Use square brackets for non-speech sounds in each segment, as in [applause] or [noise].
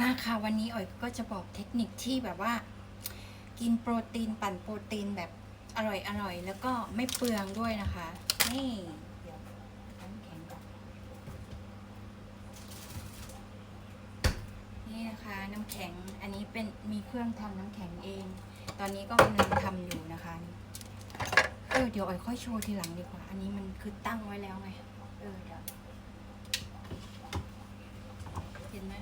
มาค่ะวันนี้อ๋อยก็จะบอกเทคนิคที่แบบว่า กินโปรตีนปั่นโปรตีนแบบอร่อยอร่อยแล้วก็ไม่เปลืองด้วยนะคะ นี่เดี๋ยวน้ำแข็งก่อนนี่นะคะน้ำแข็งอันนี้เป็นมีเครื่องทำน้ำแข็งเอง ตอนนี้ก็กำลังทำอยู่นะคะเออเดี๋ยวอ๋อยค่อยโชว์ทีหลังดีกว่า อันนี้มันคือตั้งไว้แล้วไงเออเดี๋ยวเห็นไหม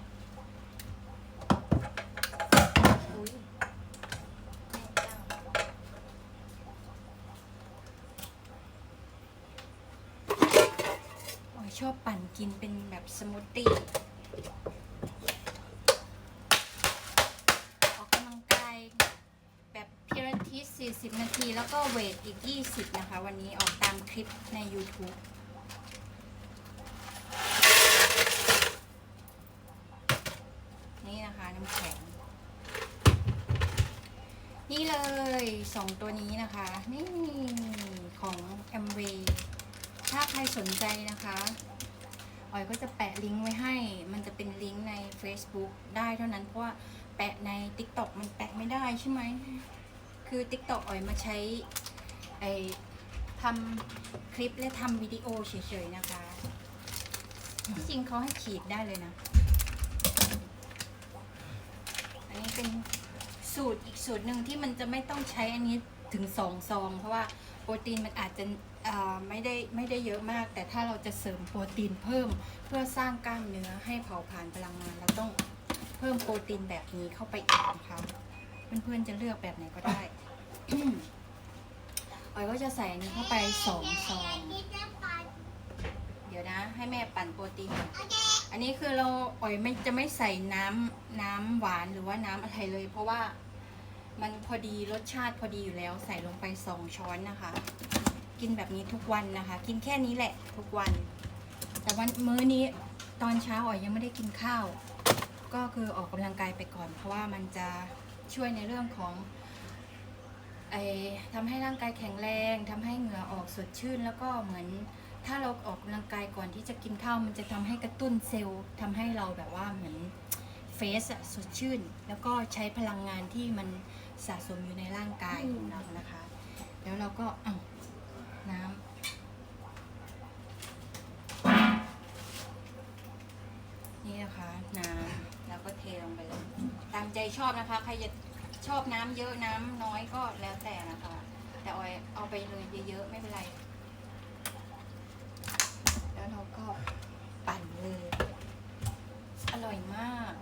อุ๊ยแม่เจ้าโอ้ย ชอบปั่นกินเป็นแบบสมูทตี้ออกกำลังกายแบบพิรทิส 40 นาที แล้วก็เวทอีก 20 นะคะ วันนี้ออกตามคลิปใน YouTube นี่นะคะน้ำแข็ง นี่เลยสองตัวนี้นะคะ นี่ของ m w a y ถ้าใครสนใจนะคะออยก็จะแปะลิงก์ไว้ให้ มันจะเป็นลิงก์ใน Facebook ได้เท่านั้นเพราะว่าแปะใน TikTok มันแปะไม่ได้ใช่ไหม คือ TikTok ออยมาใช้ไอทำคลิปและทำวิดีโอเฉยๆนะคะ ที่จริงเขาให้ขีดได้เลยนะ อันนี้เป็นสูตรอีกสูตรหนึ่งที่มันจะไม่ต้องใช้อันนี้ถึงสองซอง เพราะว่าโปรตีนมันอาจจะ ไม่ได้ไม่ได้เยอะมาก แต่ถ้าเราจะเสริมโปรตีนเพิ่มเพื่อสร้างกล้ามเนื้อให้เผาผลาญพลังงาน เราต้องเพิ่มโปรตีนแบบนี้เข้าไปอีกนะคะเพื่อนๆจะเลือกแบบไหนก็ได้ออยก็จะใส่อันนี้เข้าไปสองซองเดี๋ยวนะ ให้แม่ปั่นโปรตีน อันนี้คือเราอ่อยไม่จะไม่ใส่น้ำน้ำหวานหรือว่าน้ำอะไรเลย เพราะว่ามันพอดีรสชาติพอดีอยู่แล้วใส่ลงไปสองช้อนนะคะ กินแบบนี้ทุกวันนะคะ กินแค่นี้แหละทุกวัน แต่วันมื้อนี้ตอนเช้าอ่อยยังไม่ได้กินข้าว ก็คือออกกำลังกายไปก่อน เพราะว่ามันจะช่วยในเรื่องของไอทำให้ร่างกายแข็งแรงทำให้เหงื่อออกสดชื่น แล้วก็เหมือนถ้าเราออกกำลังกายก่อนที่จะกินข้าวมันจะทำให้กระตุ้นเซลล์ทำให้เราแบบว่าเหมือนเฟสอะสดชื่น แล้วก็ใช้พลังงานที่มันสะสมอยู่ในร่างกายของเรานะคะ แล้วเราก็เอา น้ำนี่นะคะ น้ำแล้วก็เทลงไปเลยตามใจชอบนะคะ ใครจะชอบน้ำเยอะน้ำน้อยก็แล้วแต่นะคะ แต่ออยเอาไปเลยเยอะๆไม่เป็นไร แล้วเราก็ปั่นเลย อร่อยมาก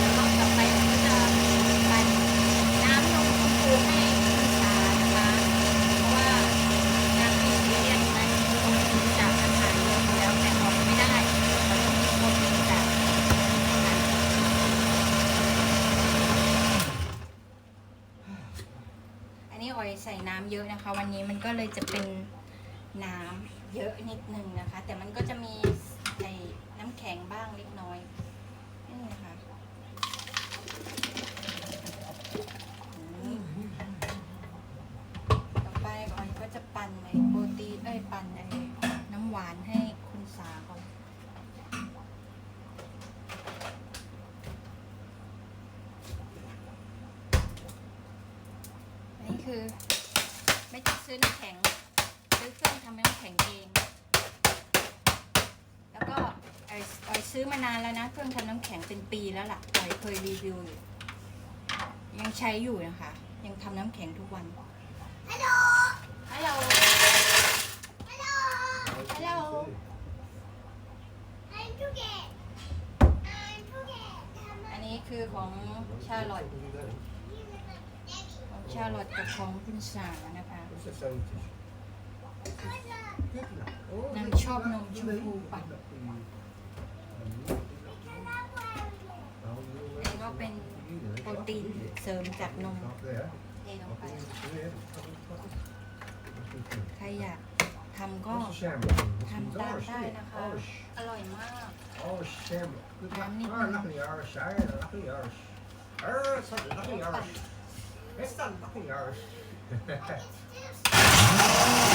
แล้วก็ต่อไปเราก็จะปั่นน้ำนมชมพูให้คุณสานะคะ เพราะว่าน้ำอินเดียนมันมีจากอาหารเยอะอยู่แล้วแต่ออกไม่ได้ เราต้องมีโปรตีนจากอาหาร อันนี้ออย ใส่น้ำเยอะนะคะ วันนี้มันก็เลยจะเป็นน้ำเยอะนิดนึงนะคะ แต่มันก็จะมีไอ้น้ำแข็งบ้างเล็กน้อยนี่นะคะ คือ ไม่ต้องซื้อน้ำแข็ง ซื้อเครื่องทำน้ำแข็งเอง แล้วก็ไอออยซื้อมานานแล้วนะ เครื่องทำน้ำแข็งเป็นปีแล้วล่ะออยเคยรีวิวอยู่ยังใช้อยู่นะคะ ยังทำน้ำแข็งทุกวันฮัลโหลฮัลโหลฮัลโหลอันนี้คือของชาลอตของ ชาลอตกับของคุณสานะคะ What's the sound? นางชอบนมชมพูปั่นอันนี้ก็เป็นโปรตีนเสริมจากนม Up there. เทลง Up ไป there. ใครอยากทำก็ What's the shamrock? ทำตามได้นะคะ Irish. อร่อยมาก Irish shamrock. Good luck. Damn it. It's not fucking ours. [laughs]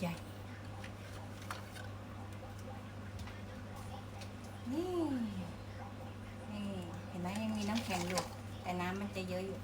ใหญ่ นี่นี่เห็นไหมยังมีน้ำแข็งอยู่ แต่น้ำมันจะเยอะอยู่